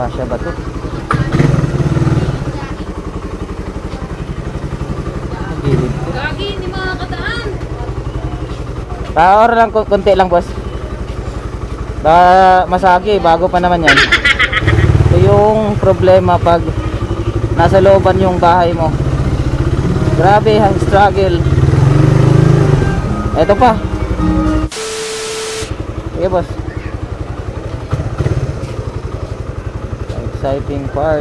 Kasya ba to? Gilid. Gagi, hindi makakataan. Power lang, ku- kunti lang boss. Ba masagi, bago pa naman yan. Ito yung problema pag nasa looban yung bahay mo. Grabe, ha, struggle. Ito pa. Sige boss. Exciting part.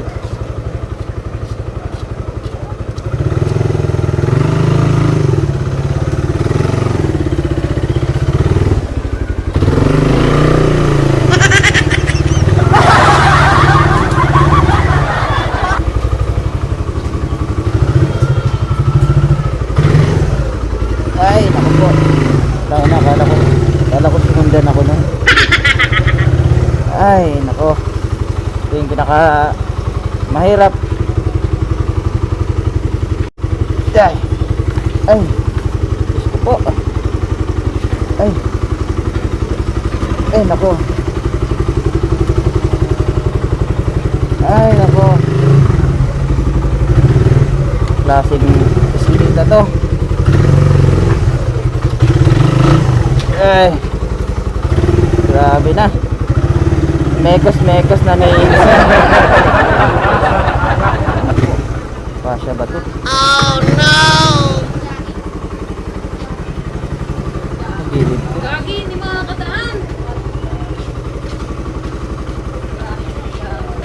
Ay, naku po. Na, kala ko, kala ko sumundan ako nun. Ay, nako. Ito yung pinaka mahirap. Ay. Ay. Po. Ay. Ay, nako. Ay, nako. Klaseng bisikleta to. Ay. Grabe na. Mekos mekos na may Pasya ba to? Oh no! Gagi, hindi makakataan.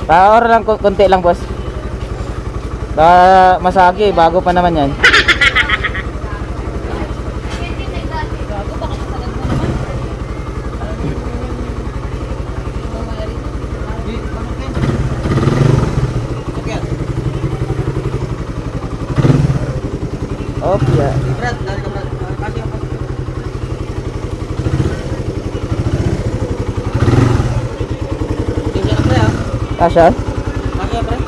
Power lang, kunti lang boss. Ba masagi, bago pa naman yan. Yeah. Brad, dali ka Brad. Kasi ako. Tingnan ka ya. Kasya? Kasi Brad.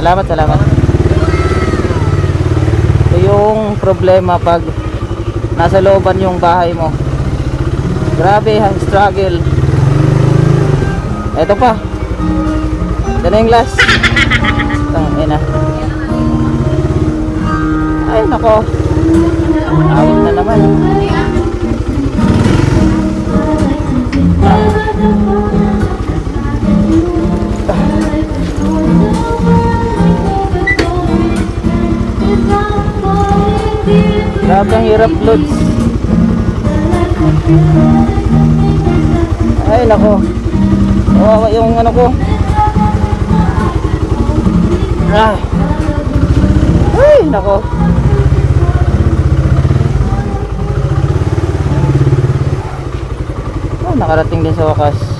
Salamat, salamat. Ito yung problema pag nasa looban yung bahay mo. Grabe, ha, struggle. Ito pa. Ito na yung last. Tang ina. Ay, nako. Awit na naman. Grabe ang hirap, Lods. Ay, nako. Kawawa yung ano ko. Ah. Ay, nako. Oh, nakarating din sa wakas.